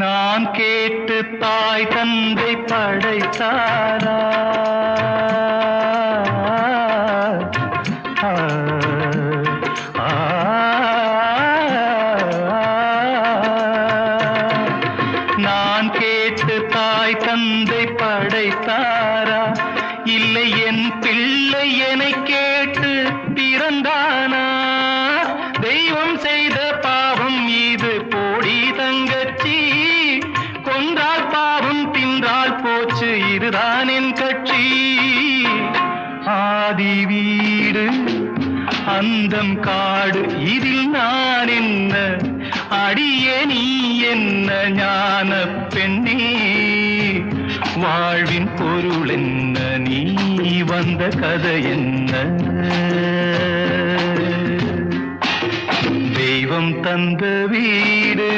நான் கேட்டு தாய் தந்தை படைத்தாரா ஆ, நான் கேட்டு தாய் தந்தை படைத்தாரா இல்லை என் பிள்ளை என்னை கேட்டு பிறந்தானா தெய்வம் செய்த இதுதான் என் கட்சி. ஆதி வீடு அந்தம் காடு இதில் நான் என்ன? அடியே நீ என்ன ஞான பெண்ணே? வாழ்வின் பொருள் என்ன? நீ வந்த கதை என்ன? தெய்வம் தந்த வீடு